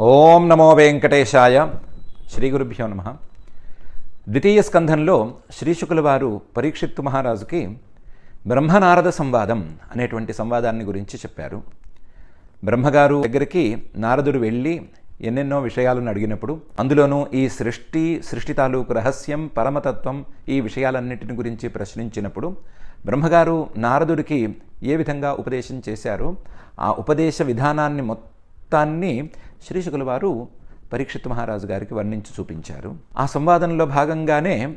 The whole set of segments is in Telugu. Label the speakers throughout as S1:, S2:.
S1: ఓం నమో వెంకటేశాయ శ్రీ గురుభ్యో నమ. ద్వితీయ స్కంధంలో శ్రీశుకుల వారు పరీక్షిత్తు మహారాజుకి బ్రహ్మనారద సంవాదం అనేటువంటి సంవాదాన్ని గురించి చెప్పారు. బ్రహ్మగారు దగ్గరికి నారదుడు వెళ్ళి ఎన్నెన్నో విషయాలను అడిగినప్పుడు అందులోనూ ఈ సృష్టి సృష్టి తాలూకు రహస్యం పరమతత్వం ఈ విషయాలన్నిటిని గురించి ప్రశ్నించినప్పుడు బ్రహ్మగారు నారదుడికి ఏ విధంగా ఉపదేశం చేశారో? ఆ ఉపదేశ విధానాన్ని మొత్తాన్ని శ్రీశుకుల వారు పరీక్షిత్ మహారాజు గారికి వర్ణించి చూపించారు. ఆ సంవాదంలో భాగంగానే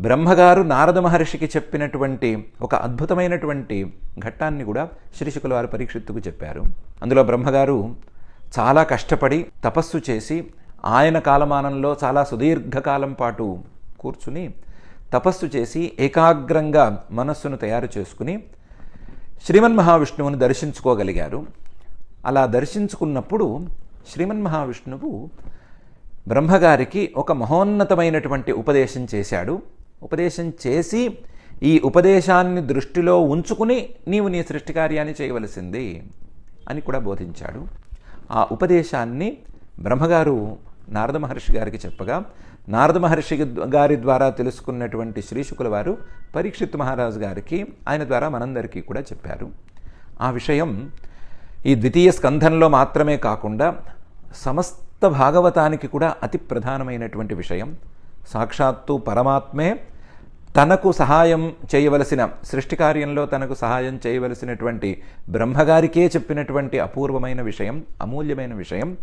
S1: బ్రహ్మగారు నారద మహర్షికి చెప్పినటువంటి ఒక అద్భుతమైనటువంటి ఘట్టాన్ని కూడా శ్రీశుకుల వారు పరీక్షిత్తుకు చెప్పారు. అందులో బ్రహ్మగారు చాలా కష్టపడి తపస్సు చేసి ఆయన కాలమానంలో చాలా సుదీర్ఘకాలం పాటు కూర్చుని తపస్సు చేసి ఏకాగ్రంగా మనస్సును తయారు చేసుకుని శ్రీమన్ మహావిష్ణువుని దర్శించుకోగలిగారు. అలా దర్శించుకున్నప్పుడు శ్రీమన్ మహావిష్ణువు బ్రహ్మగారికి ఒక మహోన్నతమైనటువంటి ఉపదేశం చేశాడు. ఉపదేశం చేసి ఈ ఉపదేశాన్ని దృష్టిలో ఉంచుకుని నీవు నీ సృష్టి కార్యాన్ని చేయవలసింది అని కూడా బోధించాడు. ఆ ఉపదేశాన్ని బ్రహ్మగారు నారద మహర్షి గారికి చెప్పగా నారద మహర్షి గారి ద్వారా తెలుసుకున్నటువంటి శ్రీశుకుల వారు పరీక్షిత్ మహారాజు గారికి ఆయన ద్వారా మనందరికీ కూడా చెప్పారు. ఆ విషయం ఈ ద్వితీయ స్కంధంలో మాత్రమే కాకుండా సమస్త భాగవతానికి కూడా అతి ప్రధానమైనటువంటి విషయం. సాక్షాత్తు పరమాత్మే తనకు సహాయం చేయవలసిన సృష్టి కార్యంలో తనకు సహాయం చేయవలసినటువంటి బ్రహ్మగారికే చెప్పినటువంటి అపూర్వమైన విషయం అమూల్యమైన విషయం.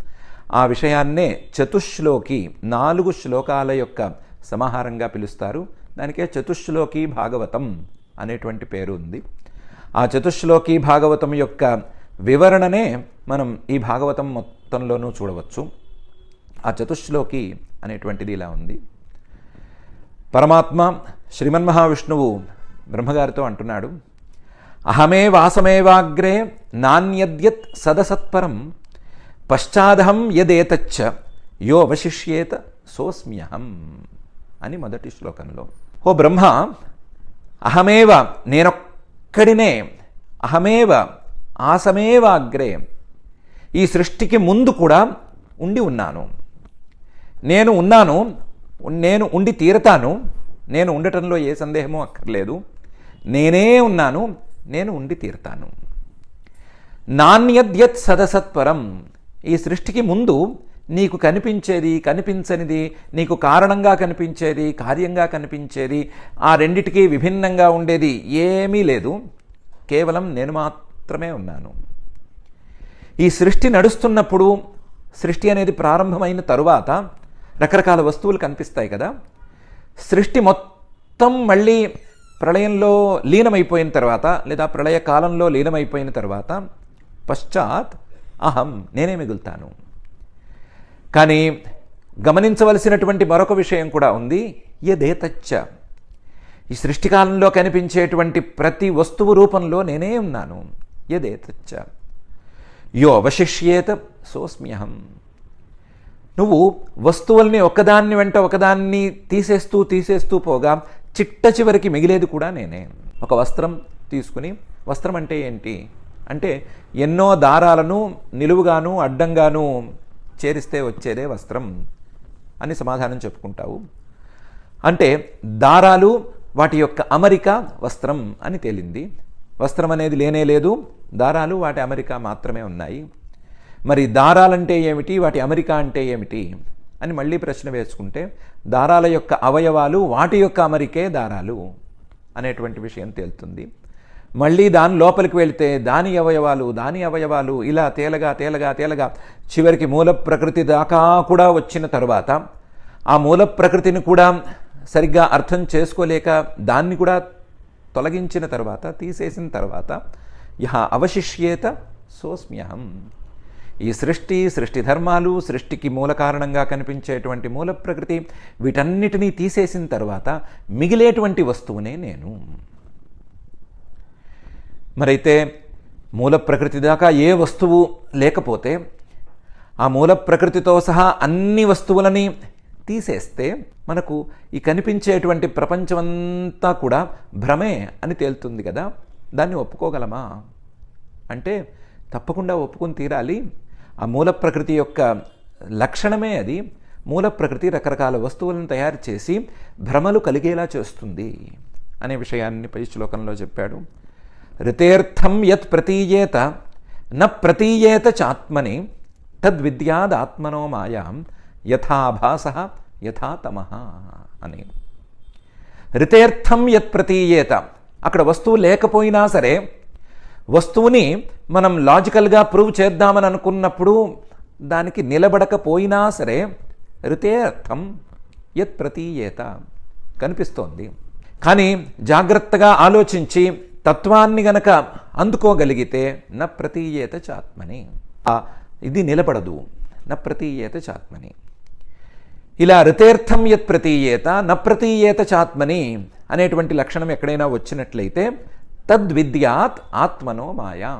S1: ఆ విషయాన్నే చతుశ్లోకి నాలుగు శ్లోకాల యొక్క సమాహారంగా పిలుస్తారు. దానికే చతుశ్లోకి భాగవతం అనేటువంటి పేరు ఉంది. ఆ చతుశ్లోకి భాగవతం యొక్క వివరణనే మనం ఈ భాగవతం మొత్తంలోనూ చూడవచ్చు. ఆ చతుశ్లోకి అనేటువంటిది ఇలా ఉంది. పరమాత్మ శ్రీమన్మహావిష్ణువు బ్రహ్మగారితో అంటున్నాడు అహమే వాసమేవాగ్రే నాణ్యద్యత్ సదసత్పరం పశ్చాదహం యదేతచ్చ యో అవశిష్యేత సోస్మ్యహం అని మొదటి శ్లోకంలో. ఓ బ్రహ్మ అహమేవ నేనొక్కడినే అహమేవ ఆసమేవాగ్రే. ఈ సృష్టికి ముందు కూడా ఉండి ఉన్నాను. నేను ఉన్నాను నేను ఉండి తీరతాను నేను ఉండటంలో ఏ సందేహమో అక్కర్లేదు. నేనే ఉన్నాను నేను ఉండి తీరతాను. నాణ్యద్యత్ సదసత్వరం. ఈ సృష్టికి ముందు నీకు కనిపించేది కనిపించనిది నీకు కారణంగా కనిపించేది కార్యంగా కనిపించేది ఆ రెండిటికీ విభిన్నంగా ఉండేది ఏమీ లేదు. కేవలం నేను మాత్రం మాత్రమే ఉన్నాను. ఈ సృష్టి నడుస్తున్నప్పుడు సృష్టి అనేది ప్రారంభమైన తరువాత రకరకాల వస్తువులు కనిపిస్తాయి కదా. సృష్టి మొత్తం మళ్ళీ ప్రళయంలో లీనమైపోయిన తర్వాత లేదా ప్రళయ కాలంలో లీనమైపోయిన తర్వాత పశ్చాత్ అహం నేనే మిగులుతాను. కానీ గమనించవలసినటువంటి మరొక విషయం కూడా ఉంది యదేతచ్చ. ఈ సృష్టికాలంలో కనిపించేటువంటి ప్రతి వస్తువు రూపంలో నేనే ఉన్నాను. యదేతచ్చ. యో అవశిష్యేత సోస్మ్యహం. నువ్వు వస్తువుల్ని ఒకదాన్ని వెంట ఒకదాన్ని తీసేస్తూ తీసేస్తూ పోగా చిట్ట చివరికి మిగిలేది కూడా నేనే. ఒక వస్త్రం తీసుకుని వస్త్రం అంటే ఏంటి? అంటే ఎన్నో దారాలను నిలువుగాను అడ్డంగాను చేరిస్తే వచ్చేదే వస్త్రం అని సమాధానం చెప్పుకుంటావు. అంటే దారాలు వాటి యొక్క అమరిక వస్త్రం అని తేలింది. వస్త్రం అనేది లేనే లేదు. దారాలు వాటి అమెరికా మాత్రమే ఉన్నాయి. మరి దారాలంటే ఏమిటి? వాటి అమెరికా అంటే ఏమిటి? అని మళ్ళీ ప్రశ్న వేసుకుంటే దారాల యొక్క అవయవాలు వాటి యొక్క అమరికే దారాలు అనేటువంటి విషయం తేలుతుంది. మళ్ళీ దాని లోపలికి వెళితే దాని అవయవాలు దాని అవయవాలు ఇలా తేలగా తేలగా తేలగా చివరికి మూల ప్రకృతి దాకా కూడా వచ్చిన తర్వాత ఆ మూల ప్రకృతిని కూడా సరిగ్గా అర్థం చేసుకోలేక దాన్ని కూడా తొలగించిన తర్వాత తీసేసిన తర్వాత యహ అవశిష్యేత సోస్మ్యహం. ఈ సృష్టి సృష్టి ధర్మాలు సృష్టికి మూల కారణంగా కనిపించేటువంటి మూల ప్రకృతి వీటన్నిటినీ తీసేసిన తర్వాత మిగిలేటువంటి వస్తువునే నేను. మరైతే మూల ప్రకృతి దాకా ఏ వస్తువు లేకపోతే ఆ మూల ప్రకృతితో సహా అన్ని వస్తువులని తీసేస్తే మనకు ఈ కనిపించేటువంటి ప్రపంచమంతా కూడా భ్రమే అని తేలుతుంది కదా. దాన్ని ఒప్పుకోగలమా? అంటే తప్పకుండా ఒప్పుకొని తీరాలి. ఆ మూల ప్రకృతి యొక్క లక్షణమే అది. మూల ప్రకృతి రకరకాల వస్తువులను తయారు చేసి భ్రమలు కలిగేలా చేస్తుంది అనే విషయాన్ని పై శ్లోకంలో చెప్పాడు. రితేర్థం యత్ ప్రతీయేత న ప్రతీయేత చాత్మని తద్విద్యాదాత్మనో మాయాం యథాభాస యథాతమ అని. రితేర్థం యత్ ప్రతీయేత. అక్కడ వస్తువు లేకపోయినా సరే వస్తువుని మనం లాజికల్గా ప్రూవ్ చేద్దామని అనుకున్నప్పుడు దానికి నిలబడకపోయినా సరే రితేర్థం యత్ ప్రతీయేత కనిపిస్తోంది. కానీ జాగ్రత్తగా ఆలోచించి తత్వాన్ని గనక అందుకోగలిగితే న ప్రతీయేత చాత్మని. ఆ, ఇది నిలబడదు. న ప్రతీయేత చాత్మని ఇలా రితేర్థం యత్ ప్రతీయేత న ప్రతీయేత చాత్మని అనేటువంటి లక్షణం ఎక్కడైనా వచ్చినట్లయితే తద్విద్యాత్ ఆత్మనో మాయా।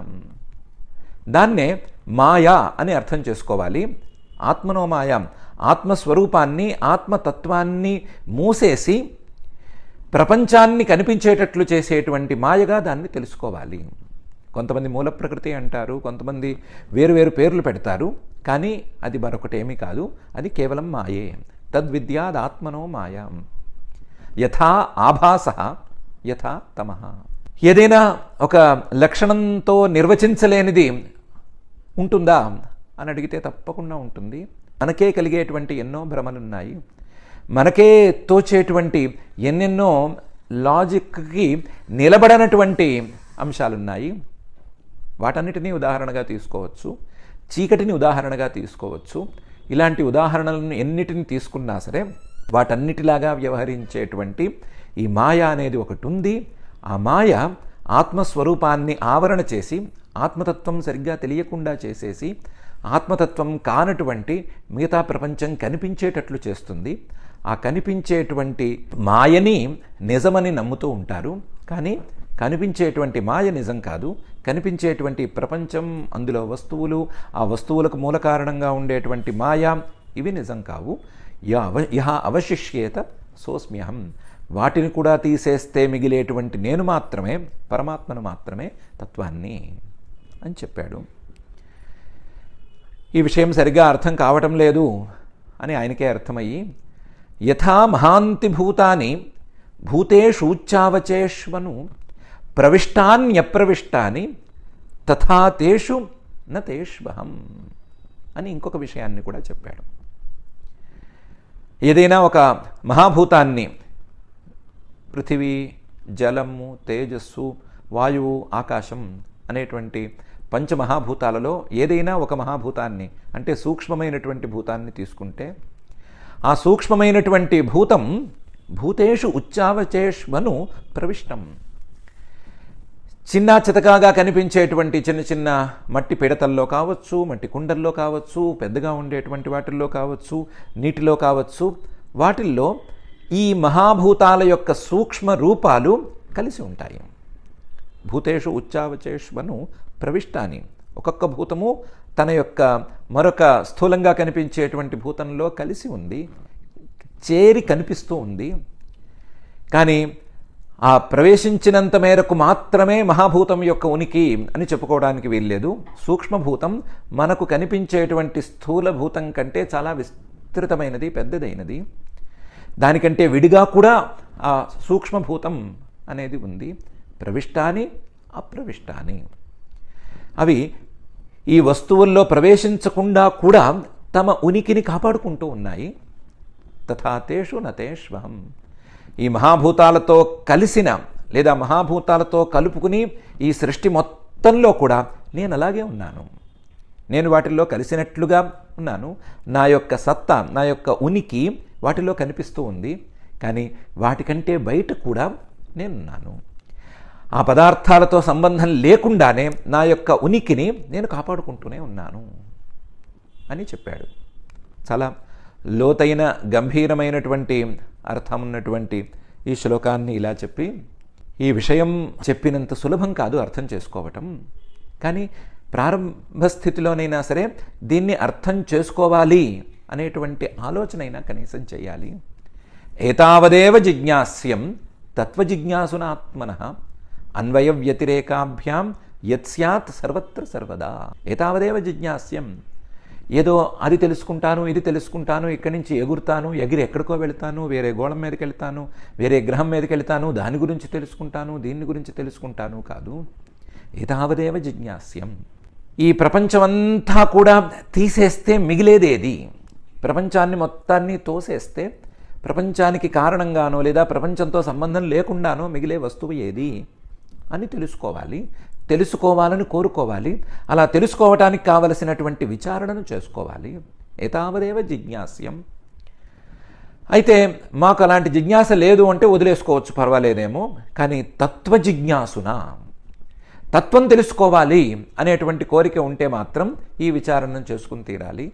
S1: దాన్నే మాయా అని అర్థం చేసుకోవాలి। ఆత్మనో మాయాం ఆత్మస్వరూపాన్ని ఆత్మతత్వాన్ని మూసేసి ప్రపంచాన్ని కనిపించేటట్లు చేసేటువంటి మాయగా దాన్ని తెలుసుకోవాలి। కొంతమంది మూల ప్రకృతి అంటారు కొంతమంది వేరు వేరు పేర్లు పెడతారు కానీ అది మరొకటేమీ కాదు అది కేవలం మాయే. తద్విద్యాదాత్మనో మాయా. యథా ఆభాస యథా తమ. ఏదైనా ఒక లక్షణంతో నిర్వచించలేనిది ఉంటుందా అని అడిగితే తప్పకుండా ఉంటుంది. మనకే కలిగేటువంటి ఎన్నో భ్రమలున్నాయి. మనకే తోచేటువంటి ఎన్నెన్నో లాజిక్కి నిలబడనటువంటి అంశాలున్నాయి. వాటన్నిటినీ ఉదాహరణగా తీసుకోవచ్చు. చీకటిని ఉదాహరణగా తీసుకోవచ్చు. ఇలాంటి ఉదాహరణలను ఎన్నిటిని తీసుకున్నా సరే వాటన్నిటిలాగా వ్యవహరించేటువంటి ఈ మాయ అనేది ఒకటి ఉంది ఆ మాయ ఆత్మస్వరూపాన్ని ఆవరణ చేసి ఆత్మతత్వం సరిగ్గా తెలియకుండా చేసేసి ఆత్మతత్వం కానటువంటి మిగతా ప్రపంచం కనిపించేటట్లు చేస్తుంది. ఆ కనిపించేటువంటి మాయని నిజమని నమ్ముతూ ఉంటారు. కానీ కనిపించేటువంటి మాయ నిజం కాదు. కనిపించేటువంటి ప్రపంచం అందులో వస్తువులు ఆ వస్తువులకు మూల కారణంగా ఉండేటువంటి మాయా ఇవి నిజం కావు. యా అవ యహ అవశిష్యేత సోస్మ్యహం. వాటిని కూడా తీసేస్తే మిగిలేటువంటి నేను మాత్రమే పరమాత్మను మాత్రమే తత్వాన్ని అని చెప్పాడు. ఈ విషయం సరిగ్గా అర్థం కావటం లేదు అని ఆయనకే అర్థమయ్యి యథా మహాంతి భూతాని భూతేషూచ్చావచేష్వను ప్రవిష్టాన్యప్రవిష్టాని తథా తేషు నతేష్వహం అని ఇంకొక విషయాన్ని కూడా చెప్పాడు. ఏదైనా ఒక మహాభూతాన్ని పృథివీ జలము తేజస్సు వాయువు ఆకాశం అనేటువంటి పంచమహాభూతాలలో ఏదైనా ఒక మహాభూతాన్ని అంటే సూక్ష్మమైనటువంటి భూతాన్ని తీసుకుంటే ఆ సూక్ష్మమైనటువంటి భూతం భూతేషు ఉచ్చావచేష్మను ప్రవిష్టం. చిన్న చితకాగా కనిపించేటువంటి చిన్న చిన్న మట్టి పిడతల్లో కావచ్చు మట్టి కుండల్లో కావచ్చు పెద్దగా ఉండేటువంటి వాటిల్లో కావచ్చు నీటిలో కావచ్చు వాటిల్లో ఈ మహాభూతాల యొక్క సూక్ష్మ రూపాలు కలిసి ఉంటాయి. భూతేషు ఉచ్చావచేష్మను ప్రవిష్టాని. ఒక్కొక్క భూతము తన యొక్క మరొక స్థూలంగా కనిపించేటువంటి భూతంలో కలిసి ఉంది చేరి కనిపిస్తూ ఉంది. కానీ ఆ ప్రవేశించినంత మేరకు మాత్రమే మహాభూతం యొక్క ఉనికి అని చెప్పుకోవడానికి వీల్లేదు. సూక్ష్మభూతం మనకు కనిపించేటువంటి స్థూలభూతం కంటే చాలా విస్తృతమైనది పెద్దదైనది. దానికంటే విడిగా కూడా ఆ సూక్ష్మభూతం అనేది ఉంది. ప్రవిష్టాని అప్రవిష్టాని. అవి ఈ వస్తువుల్లో ప్రవేశించకుండా కూడా తమ ఉనికిని కాపాడుకుంటూ ఉన్నాయి. తథాతేషు నతేష్వహం. ఈ మహాభూతాలతో కలిసిన లేదా మహాభూతాలతో కలుపుకుని ఈ సృష్టి మొత్తంలో కూడా నేను అలాగే ఉన్నాను. నేను వాటిల్లో కలిసినట్లుగా ఉన్నాను. నా యొక్క సత్తా నా యొక్క ఉనికి వాటిలో కనిపిస్తూ ఉంది. కానీ వాటికంటే బయట కూడా నేనున్నాను ఆ పదార్థాలతో సంబంధం లేకుండానే నా యొక్క ఉనికిని నేను కాపాడుకుంటూనే ఉన్నాను అని చెప్పాడు. చాలా లోతైన గంభీరమైనటువంటి అర్థం ఉన్నటువంటి ఈ శ్లోకాన్ని ఇలా చెప్పి ఈ విషయం చెప్పినంత సులభం కాదు అర్థం చేసుకోవటం. కానీ ప్రారంభ స్థితిలోనైనా సరే దీన్ని అర్థం చేసుకోవాలి అనేటువంటి ఆలోచనైనా కనీసం చేయాలి. ఏతావదేవ జిజ్ఞాస్యం తత్వజిజ్ఞాసునాత్మన అన్వయ వ్యతిరేకాభ్యాం యత్ సర్వత్ర సర్వదా. ఏతావదేవ జిజ్ఞాస్యం ఏదో అది తెలుసుకుంటాను ఇది తెలుసుకుంటాను ఇక్కడి నుంచి ఎగురుతాను ఎగిరి ఎక్కడికో వెళ్తాను వేరే గోళం మీదకి వెళ్తాను వేరే గ్రహం మీదకి వెళ్తాను దాని గురించి తెలుసుకుంటాను దీని గురించి తెలుసుకుంటాను కాదు. ఏతావదేవ జిజ్ఞాస్యం. ఈ ప్రపంచమంతా కూడా తీసేస్తే మిగిలేదేది? ప్రపంచాన్ని మొత్తాన్ని తోసేస్తే ప్రపంచానికి కారణంగానో లేదా ప్రపంచంతో సంబంధం లేకుండానో మిగిలే వస్తువు ఏది? అని తెలుసుకోవాలి. తెలుసుకోవాలని కోరుకోవాలి. అలా తెలుసుకోవటానికి కావలసినటువంటి విచారణను చేసుకోవాలి. ఏతావదేవ జిజ్ఞాస్యం. అయితే మాకు అలాంటి జిజ్ఞాస లేదు అంటే వదిలేసుకోవచ్చు పర్వాలేదేమో. కానీ తత్వ జిజ్ఞాసున. తత్వం తెలుసుకోవాలి అనేటువంటి కోరిక ఉంటే మాత్రం ఈ విచారణను చేసుకుని తీరాలి.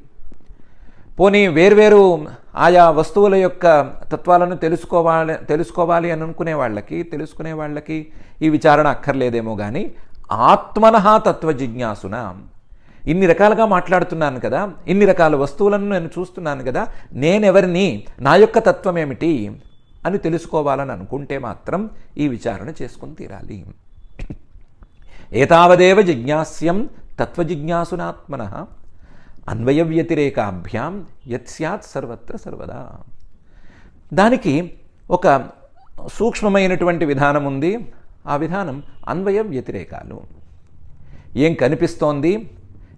S1: పోనీ వేర్వేరు ఆయా వస్తువుల యొక్క తత్వాలను తెలుసుకోవాలి తెలుసుకోవాలి అని అనుకునే వాళ్ళకి తెలుసుకునే వాళ్ళకి ఈ విచారణ అక్కర్లేదేమో కానీ ఆత్మనః తత్వ జిజ్ఞాసున ఇన్ని రకాలుగా మాట్లాడుతున్నాను కదా ఇన్ని రకాల వస్తువులను నేను చూస్తున్నాను కదా నేనెవరిని నా యొక్క తత్వం ఏమిటి అని తెలుసుకోవాలని అనుకుంటే మాత్రం ఈ విచారణ చేసుకుని తీరాలి. ఏతావదేవ జిజ్ఞాస్యం తత్వజిజ్ఞాసునాత్మన అన్వయ వ్యతిరేకాభ్యాం యత్ స్యాత్ సర్వత్ర సర్వదా. దానికి ఒక సూక్ష్మమైనటువంటి విధానం ఉంది. ఆ విధానం అన్వయ వ్యతిరేకాలు. ఏం కనిపిస్తోంది?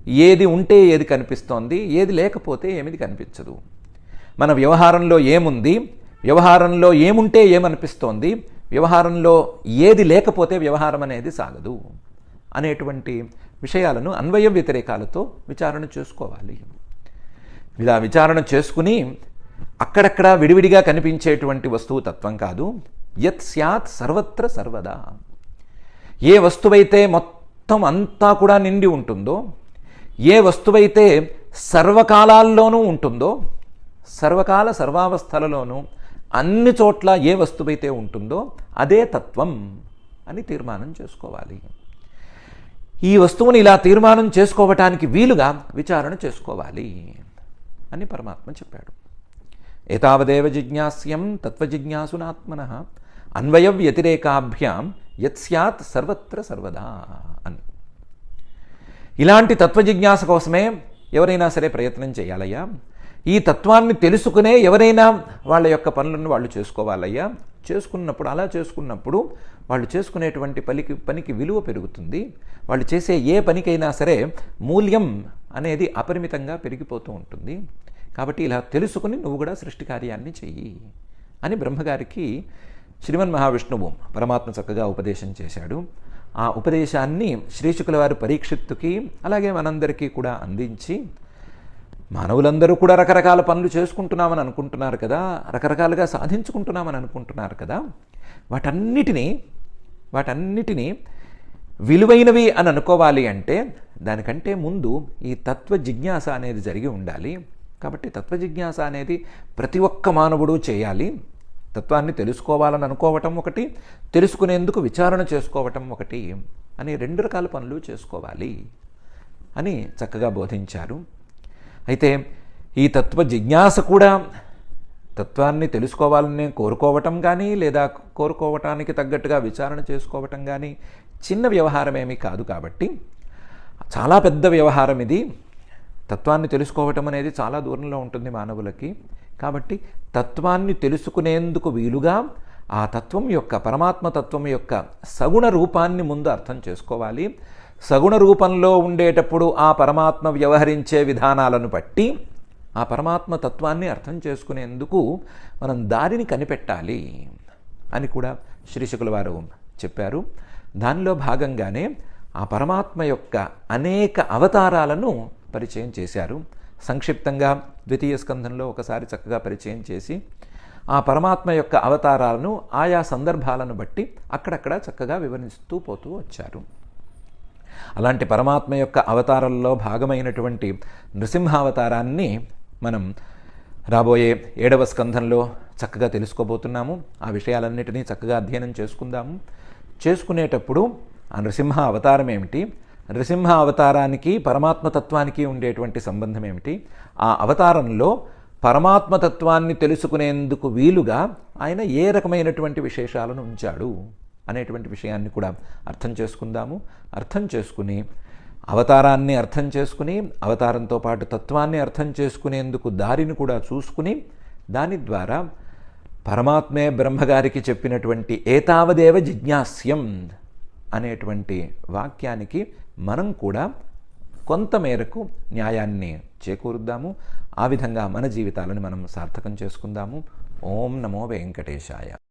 S1: ఏది ఉంటే ఏది కనిపిస్తోంది? ఏది లేకపోతే ఏమిది కనిపించదు. మన వ్యవహారంలో ఏముంది? వ్యవహారంలో ఏముంటే ఏమనిపిస్తోంది? వ్యవహారంలో ఏది లేకపోతే వ్యవహారం అనేది సాగదు అనేటువంటి విషయాలను అన్వయ వ్యతిరేకాలతో విచారణ చేసుకోవాలి. ఇలా విచారణ చేసుకుని అక్కడక్కడ విడివిడిగా కనిపించేటువంటి వస్తువు తత్వం కాదు. యత్ స్యాత్ సర్వత్ర సర్వదా. ఏ వస్తువైతే మొత్తం అంతా కూడా నిండి ఉంటుందో ఏ వస్తువైతే సర్వకాలాల్లోనూ ఉంటుందో సర్వకాల సర్వావస్థలలోనూ అన్ని చోట్ల ఏ వస్తువైతే ఉంటుందో అదే తత్వం అని తీర్మానం చేసుకోవాలి. ఈ వస్తువుని ఇలా తీర్మానం చేసుకోవటానికి వీలుగా విచారణ చేసుకోవాలి అని పరమాత్మ చెప్పాడు. ఏతావదేవ జిజ్ఞాస్యం తత్వజిజ్ఞాసునాత్మన అన్వయ వ్యతిరేకాభ్యాం యత్ స్యాత్ సర్వత్ర సర్వదా అని. ఇలాంటి తత్వజిజ్ఞాస కోసమే ఎవరైనా సరే ప్రయత్నం చేయాలయ్యా. ఈ తత్వాన్ని తెలుసుకునే ఎవరైనా వాళ్ళ యొక్క పనులను వాళ్ళు చేసుకోవాలయ్యా. చేసుకున్నప్పుడు అలా చేసుకున్నప్పుడు వాళ్ళు చేసుకునేటువంటి పనికి పనికి విలువ పెరుగుతుంది. వాళ్ళు చేసే ఏ పనికైనా సరే మూల్యం అనేది అపరిమితంగా పెరిగిపోతూ ఉంటుంది. కాబట్టి ఇలా తెలుసుకుని నువ్వు కూడా సృష్టి కార్యాన్ని చెయ్యి అని బ్రహ్మగారికి శ్రీమన్ మహావిష్ణువు పరమాత్మ చక్కగా ఉపదేశం చేశాడు. ఆ ఉపదేశాన్ని శ్రీశుకుల వారి పరీక్షిత్తుకి అలాగే మనందరికీ కూడా అందించి మానవులందరూ కూడా రకరకాల పనులు చేసుకుంటున్నామని అనుకుంటున్నారు కదా రకరకాలుగా సాధించుకుంటున్నామని అనుకుంటున్నారు కదా వాటన్నిటినీ వాటన్నిటినీ విలువైనవి అని అనుకోవాలి అంటే దానికంటే ముందు ఈ తత్వ జిజ్ఞాస అనేది జరిగి ఉండాలి. కాబట్టి తత్వ జిజ్ఞాస అనేది ప్రతి ఒక్క మానవుడు చేయాలి. తత్వాన్ని తెలుసుకోవాలని అనుకోవటం ఒకటి తెలుసుకునేందుకు విచారణ చేసుకోవటం ఒకటి అని రెండు రకాల పనులు చేసుకోవాలి అని చక్కగా బోధించారు. అయితే ఈ తత్వ జిజ్ఞాస కూడా తత్వాన్ని తెలుసుకోవాలని కోరుకోవటం కానీ లేదా కోరుకోవటానికి తగ్గట్టుగా విచారణ చేసుకోవటం కానీ చిన్న వ్యవహారం ఏమీ కాదు కాబట్టి చాలా పెద్ద వ్యవహారం ఇది. తత్వాన్ని తెలుసుకోవటం అనేది చాలా దూరంలో ఉంటుంది మానవులకి. కాబట్టి తత్వాన్ని తెలుసుకునేందుకు వీలుగా ఆ తత్వం యొక్క పరమాత్మ తత్వం యొక్క సగుణ రూపాన్ని ముందు అర్థం చేసుకోవాలి. సగుణ రూపంలో ఉండేటప్పుడు ఆ పరమాత్మ వ్యవహరించే విధానాలను బట్టి ఆ పరమాత్మ తత్వాన్ని అర్థం చేసుకునేందుకు మనం దారిని కనిపెట్టాలి అని కూడా శ్రీశకుల వారు చెప్పారు. దానిలో భాగంగానే ఆ పరమాత్మ యొక్క అనేక అవతారాలను పరిచయం చేశారు. సంక్షిప్తంగా ద్వితీయ స్కంధంలో ఒకసారి చక్కగా పరిచయం చేసి ఆ పరమాత్మ యొక్క అవతారాలను ఆయా సందర్భాలను బట్టి అక్కడక్కడ చక్కగా వివరిస్తూ పోతూ వచ్చారు. అలాంటి పరమాత్మ యొక్క అవతారంలో భాగమైనటువంటి నృసింహావతారాన్ని మనం రాబోయే ఏడవ స్కంధంలో చక్కగా తెలుసుకోబోతున్నాము. ఆ విషయాలన్నిటినీ చక్కగా అధ్యయనం చేసుకుందాము. చేసుకునేటప్పుడు ఆ నృసింహ అవతారం ఏమిటి? నృసింహ అవతారానికి పరమాత్మతత్వానికి ఉండేటువంటి సంబంధం ఏమిటి? ఆ అవతారంలో పరమాత్మతత్వాన్ని తెలుసుకునేందుకు వీలుగా ఆయన ఏ రకమైనటువంటి విశేషాలను ఉంచాడు అనేటువంటి విషయాన్ని కూడా అర్థం చేసుకుందాము. అర్థం చేసుకుని అవతారాన్ని అర్థం చేసుకుని అవతారంతో పాటు తత్వాన్ని అర్థం చేసుకునేందుకు దారిని కూడా చూసుకుని దాని ద్వారా పరమాత్మే బ్రహ్మగారికి చెప్పినటువంటి ఏతావదేవ జిజ్ఞాస్యం అనేటువంటి వాక్యానికి మనం కూడా కొంత మేరకు న్యాయాన్ని చేకూరుద్దాము. ఆ విధంగా మన జీవితాలను మనం సార్థకం చేసుకుందాము. ఓం నమో వెంకటేశాయ.